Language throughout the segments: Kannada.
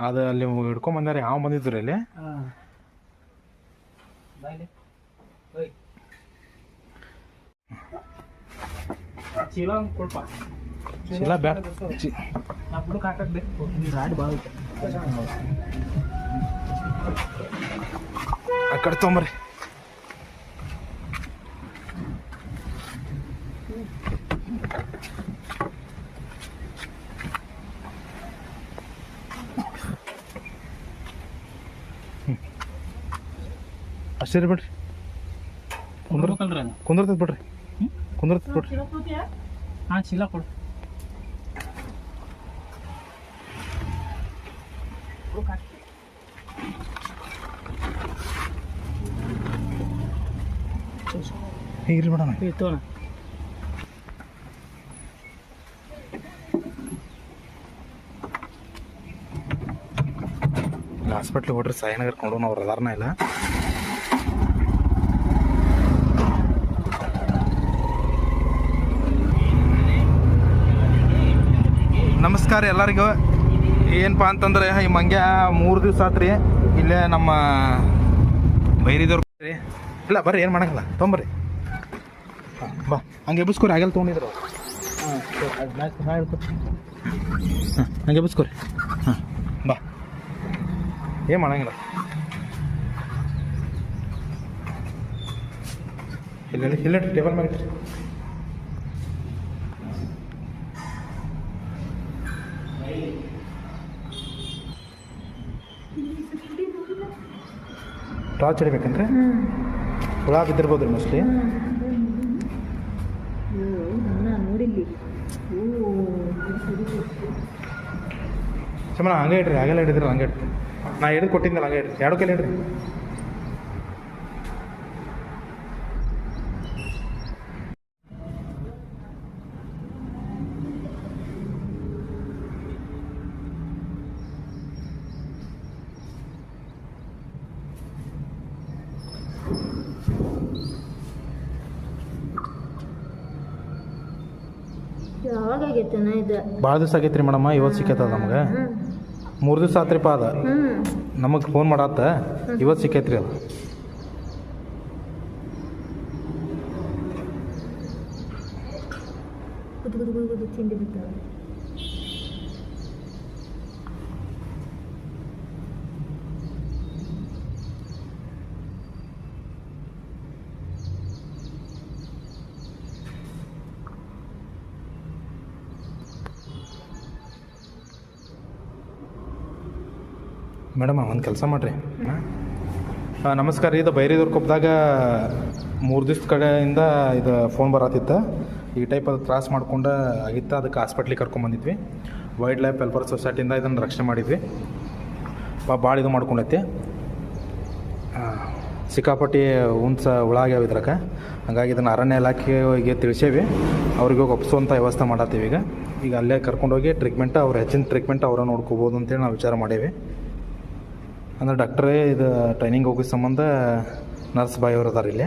ಅದು ಅಲ್ಲಿ ಹಿಡ್ಕೊಂಡ್ ಬಂದಾರೆ ಯಾವ ಬಂದಿದ್ರು ಅಲ್ಲಿ ಚೀಲ ಒಂದು ಆ ಕಡೆ ಬ್ಯಾಡ ಅಷ್ಟೇ ಬಿಡ್ರಿ. ಕುಂದ್ರ ಕುಂದಿರ್ತೈತೆ ಬಿಡ್ರಿ. ಕುಂದಿರ್ತೈತೆ ಬಿಡ್ರಿ. ಹಾಂ ಚೀಲ ಕೊಡು. ಈಗ ಮೇಡಮ್ ಬಿಡೋಣ ಇತ್ತು ಇಲ್ಲಿ ಹಾಸ್ಪಿಟ್ಲಿಗೆ ಹೊಡ್ರಿ ಸಾಯಿನಗರ್ ಕೊಂಡು ಅವ್ರು ಅದಾರನ ಇಲ್ಲ. ನಮಸ್ಕಾರ ಎಲ್ಲರಿಗೂ. ಏನಪ್ಪ ಅಂತಂದ್ರೆ, ಈ ಮಂಗ್ಯ ಮೂರು ದಿವಸ ಆತ್ರಿ. ಇಲ್ಲೇ ನಮ್ಮ ಬೈರಿದವ್ರು ಇಲ್ಲ, ಬರ್ರಿ, ಏನು ಮಾಡಂಗಿಲ್ಲ. ತೊಂಬರ್ರಿ ಹಾಂ ಬಾ, ಹಂಗೆ ಎಬ್ಬಿಸ್ಕೊರಿ ಆಗಲ್ಲ ತೊಗೊಂಡಿದ್ರು. ಹಾಂ ಹಂಗೆ ಎಬ್ಬಿಸ್ಕೊರಿ. ಹಾಂ ಬಾ. ಏನು ಮಾಡಂಗಿಲ್ಲ. ಇಲ್ಲ ಇಲ್ಲ ಟೇಬಲ್ ಮ್ಯಾಗ ಟಾರ್ಚ್ ಹಿಡಿಬೇಕಂದ್ರೆ ಹುಳ ಬಿದ್ದಿರ್ಬೋದು ರೀ ಮೋಸ್ಟ್ಲಿ ಸುಮ್ಮನೆ ಹಂಗೆ ಇಡ್ರಿ ಹಾಗೆಲ್ಲ ಹಿಡಿದ್ರಿ ಹಂಗೆ ಇಡ್ರಿ. ನಾ ಹಿಡಿದು ಕೊಟ್ಟಿದ್ದಲ್ಲ ಹಂಗೆ ಇಡ್ರಿ. ಎರಡು ಕೈಲಿ ಇಡ್ರಿ ಇದು. ಭಾಳ ದಿವಸ ಆಗೈತ್ರಿ ಮೇಡಮ್ಮ ಇವತ್ತು ಸಿಕ್ಕೈತದ ನಮ್ಗೆ. ಮೂರು ದಿವಸ ಆತ್ರಿಪ್ಪ ಅದ ನಮಗೆ ಫೋನ್ ಮಾಡಾತ ಇವತ್ತು ಸಿಕ್ಕೈತ್ರಿ ಅದು. ತಿಂಡಿ ಬಿದ್ದಾವ ಮೇಡಮ್, ಒಂದು ಕೆಲಸ ಮಾಡಿರಿ. ನಮಸ್ಕಾರ ರೀ, ಇದು ಬೈರಿದವ್ರ ಕೊಪ್ಪದಾಗ ಮೂರು ದಿವ್ಸದ ಕಡೆಯಿಂದ ಇದು ಫೋನ್ ಬರತ್ತಿತ್ತು ಈ ಟೈಪ್ ಅದು ತ್ರಾಸ ಮಾಡ್ಕೊಂಡು ಆಗಿತ್ತು, ಅದಕ್ಕೆ ಹಾಸ್ಪಿಟ್ಲಿಗೆ ಕರ್ಕೊಂಬಂದಿದ್ವಿ ವೈಲ್ಡ್ ಲೈಫ್ ವೆಲ್ಫೇರ್ ಸೊಸೈಟಿಯಿಂದ ಇದನ್ನು ರಕ್ಷಣೆ ಮಾಡಿದ್ವಿ. ಭಾಳ ಇದು ಮಾಡ್ಕೊಂಡೈತಿ. ಸಿಕ್ಕಾಪಟ್ಟಿ ಉಂಚ ಹುಳ ಆಗ್ಯಾವ ಇದ್ರಾಗ. ಹಾಗಾಗಿ ಇದನ್ನು ಅರಣ್ಯ ಇಲಾಖೆಗೆ ತಿಳಿಸೇವಿ. ಅವ್ರಿಗೆ ಹೋಗಿ ವ್ಯವಸ್ಥೆ ಮಾಡತ್ತೀವಿ ಈಗ. ಈಗ ಅಲ್ಲೇ ಕರ್ಕೊಂಡೋಗಿ ಟ್ರೀಟ್ಮೆಂಟ್ ಅವ್ರು ಹೆಚ್ಚಿನ ಟ್ರೀಟ್ಮೆಂಟ್ ಅವರ ನೋಡ್ಕೋಬೋದು ಅಂತೇಳಿ ನಾವು ವಿಚಾರ ಮಾಡೇವಿ. ಅಂದ್ರೆ ಡಾಕ್ಟ್ರೇ ಇದು ಟ್ರೈನಿಂಗ್ ಹೋಗೋ ಸಂಬಂಧ ನರ್ಸ್ ಬಾಯ್ ಅವ್ರು ಅದಾರ ಇಲ್ಲಿ.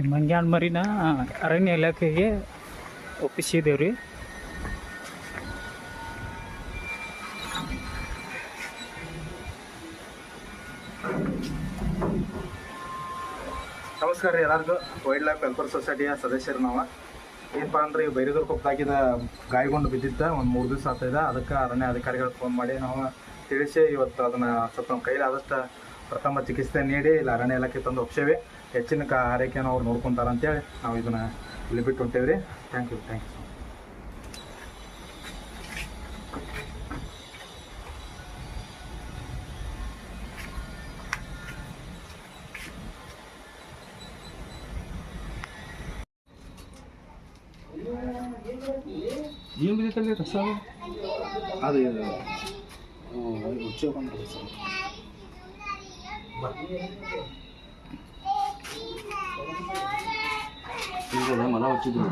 ಈ ಮರಿನ ಅರಣ್ಯ ಇಲಾಖೆಗೆ ಒಪ್ಪಿಸಿದ್ದೇವೆ ರೀ ನಮಸ್ಕಾರ ರೀ ಎಲ್ಲರಿಗೂ. ವೈಲ್ಡ್ ಲೈಫ್ ವೆಲ್ಫೇರ್ ಸೊಸೈಟಿಯ ಸದಸ್ಯರು ನಾವು. ಏನಪ್ಪ ಅಂದ್ರೆ ಈ ಬೈರಿದ್ರ ಕೊಪ್ಪದಾಗಿದ ಗಾಯಗೊಂಡು ಬಿದ್ದಿದ್ದ, ಒಂದು ಮೂರು ದಿವಸ ಆಗ್ತಾಯಿದೆ ಅದಕ್ಕೆ ಅರಣ್ಯ ಅಧಿಕಾರಿಗಳಿಗೆ ಫೋನ್ ಮಾಡಿ ನಾವು ತಿಳಿಸಿ ಇವತ್ತು ಅದನ್ನು ಸ್ವಲ್ಪ ನಮ್ಮ ಕೈಲಿ ಆದಷ್ಟು ಪ್ರಥಮ ಚಿಕಿತ್ಸೆ ನೀಡಿ ಇಲ್ಲಿ ಅರಣ್ಯ ಇಲಾಖೆ ತಂದು ಒಪ್ಸೇವೆ. ಹೆಚ್ಚಿನ ಕ ಆರೈಕೆಯನ್ನು ಅವ್ರು ನೋಡ್ಕೊತಾರೆ ಅಂತೇಳಿ ನಾವು ಇದನ್ನ ಇಲ್ಲಿ ಬಿಟ್ಟು ಹೊಂಟೇವ್ರಿ ಥ್ಯಾಂಕ್ ಯು ಥ್ಯಾಂಕ್ ಯು ಏನು ಬಿದ್ದೈತಲ್ಲ ರಸ ಅದು ಉಚ್ಚ ಸರ್. ಹಚ್ಚಿದ್ರು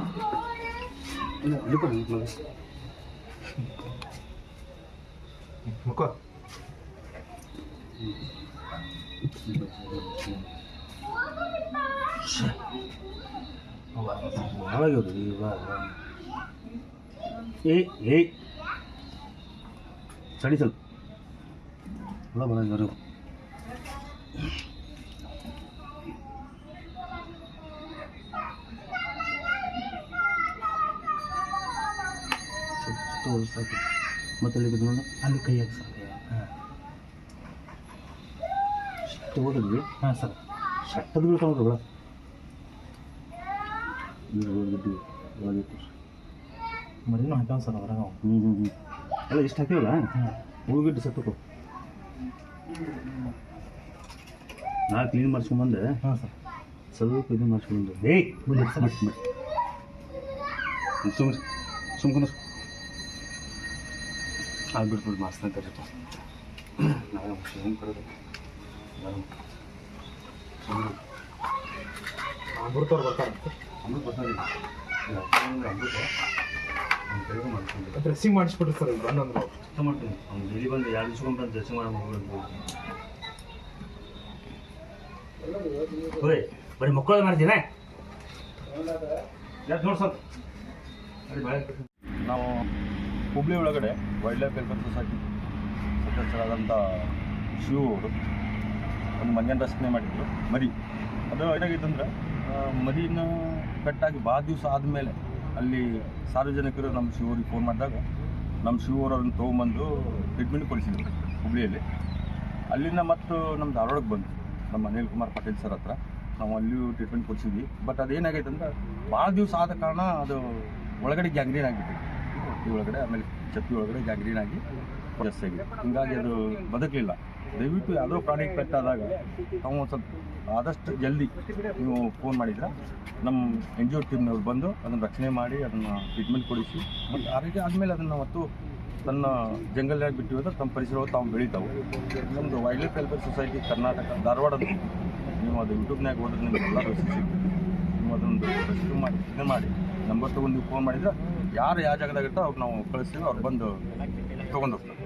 ಇಲ್ಲ ಇಲ್ಲಿ ಬನ್ನಿ ಮಲ ಮುಖ ಯಾವಾಗ್ಯವ್ರಿ ಇವಾಗ ಏ ಏಯ್ ಸಡಿ ಸ್ವಲ್ಪ ಹುಳ ಬರ ಸಾಕು ಮತ್ತೆ ಅಲ್ಲಿ ನೋಡು. ಅಲ್ಲಿ ಕೈ ಹಾಕಿ ಸರ್ ಇಷ್ಟು ಹೋಗಿದ್ವಿ ಹಾಂ ಸರ್ ಶಟ್ಟದ ಒಳಗಿಟ್ಟು ಮರಿನೂ ಹಾಕ್ಯಾವ ಸರ್ ಅದ್ರಾಗ. ಹ್ಞೂ ಹ್ಞೂ ಹ್ಞೂ ಎಲ್ಲ ಇಷ್ಟು ಹಾಕಿವಲ್ಲ ಹೋಗಿಟ್ಟು ಸತ್ತಕ್ಕೋ ನಾ ಕ್ಲೀನ್ ಮಾಡಿಸ್ಕೊಂಬಂದೆ ಹಾಂ ಸರ್. ಸ್ವಲ್ಪ ಇದು ಮಾಡಿಸ್ಕೊಂಡು ಏಯ್ ಬಿಡಿ ಬಿಡಿ ಸುಮ್ ಸುಮ್ಕೊಂಡು ಆಗ್ಬಿಟ್ಟು ಮಾಸ್ತ ಕರೀತು ನಾವು ಸುಮ್ಮನೆ ಕರೆದು ಅಮೃತವ್ರು ಬರ್ತಾರೆ. ಅಮೃತ ಬರ್ತಾರಿಲ್ಲ ಅಮೃತ ಡ್ರೆಸ್ಸಿಂಗ್ ಮಾಡಿಸ್ಬಿಡ್ರಿ ಸರ್ ಇಲ್ಲಿ ಇಷ್ಟ ಮಾಡ್ತೀನಿ. ಅವ್ನು ಡೈಲಿ ಬಂದು ಎರಡು ಬಂದು ಡ್ರೆಸ್ಸಿಂಗ್ ಮಾಡಿ ಹೋಗ್ಬಿಡ್ತು ಬರೀ ಮಕ್ಕಳು ಮಾಡಿದ್ದೀನ ನಾವು ಹುಬ್ಳಿ ಒಳಗಡೆ ವೈಲ್ಡ್ ಲೈಫ್ ವೆಲ್ಫೇರ್ ಸೊಸೈಟಿ ಸದಸ್ಯರಾದಂಥ ಶಿವ ಅವರು ಒಂದು ಮಂಜನ್ ರಚನೆ ಮಾಡಿದ್ರು ಮರಿ. ಅದು ಏನಾಗಿತ್ತಂದ್ರೆ ಆ, ಮರಿನ ಕಟ್ಟಾಗಿ ಭಾಳ ದಿವಸ ಆದಮೇಲೆ ಅಲ್ಲಿ ಸಾರ್ವಜನಿಕರು ನಮ್ಮ ಶಿವರಿಗೆ ಫೋನ್ ಮಾಡಿದಾಗ ನಮ್ಮ ಶಿವರು ಅದನ್ನು ತೊಗೊಂಬಂದು ಟ್ರೀಟ್ಮೆಂಟ್ ಕೊಡಿಸಿದ್ರು ಹುಬ್ಳಿಯಲ್ಲಿ. ಅಲ್ಲಿಂದ ಮತ್ತು ನಮ್ಮ ಧಾರವಾಡಕ್ಕೆ ಬಂತು. ನಮ್ಮ ಅನಿಲ್ ಕುಮಾರ್ ಪಟೇಲ್ ಸರ್ ಹತ್ರ. ನಾವು ಅಲ್ಲಿಯೂ ಟ್ರೀಟ್ಮೆಂಟ್ ಕೊಡಿಸಿದ್ವಿ. ಬಟ್ ಅದೇನಾಗೈತೆ ಅಂದ್ರೆ ಭಾಳ ದಿವಸ ಆದ ಕಾರಣ ಅದು ಒಳಗಡೆ ಗ್ಯಾಂಗ್ರೀನ್ ಹೊಟ್ಟೆ ಒಳಗಡೆ, ಆಮೇಲೆ ಚಪ್ಪಿ ಒಳಗಡೆ ಗ್ಯಾಂಗ್ರೀನ್ ಆಗಿ ಜಾಸ್ತಿ ಆಗಿದೆ. ಹಿಂಗಾಗಿ ಅದು ಬದುಕಲಿಲ್ಲ. ದಯವಿಟ್ಟು ಯಾವುದೋ ಪ್ರಾಣಿಗೆ ಪೆಟ್ಟಾದಾಗ ನಾವು ಒಂದು ಸ್ವಲ್ಪ ಆದಷ್ಟು ಜಲ್ದಿ ನೀವು ಫೋನ್ ಮಾಡಿದ್ರೆ ನಮ್ಮ ಎನ್ ಜಿ ಒ ಟೀಮ್ನವ್ರು ಬಂದು ಅದನ್ನು ರಕ್ಷಣೆ ಮಾಡಿ ಅದನ್ನು ಟ್ರೀಟ್ಮೆಂಟ್ ಕೊಡಿಸಿ. ಮತ್ತು ರೀತಿ ಆದಮೇಲೆ ಅದನ್ನು ಮತ್ತು ತನ್ನ ಜಂಗಲ್ನಾಗ ಬಿಟ್ಟಿವೆ ಅಂದ್ರೆ ತಮ್ಮ ಪರಿಸರ ತಾವು ಬೆಳಿತಾವೆ. ನಮ್ಮದು wildlife welfare society Karnataka, Dharwad ನೀವು ಅದು ಯೂಟ್ಯೂಬ್ನಾಗ ಹೋದ್ರೆ ನಿಮ್ಗೆ ಎಲ್ಲ ಸಿಗ್ತದೆ ನೀವು ಅದೊಂದು ರೆಸ್ಕ್ಯೂ ಮಾಡಿ ಇದನ್ನ ಮಾಡಿ ನಂಬರ್ ತೊಗೊಂಡು ನೀವು ಫೋನ್ ಮಾಡಿದ್ರೆ ಯಾರು ಯಾವ ಜಾಗದಾಗ ಅವ್ರು ನಾವು ಕಳಿಸ್ತೀವಿ, ಅವ್ರು ಬಂದು ತೊಗೊಂಡು ಹೋಗ್ತಾರೆ.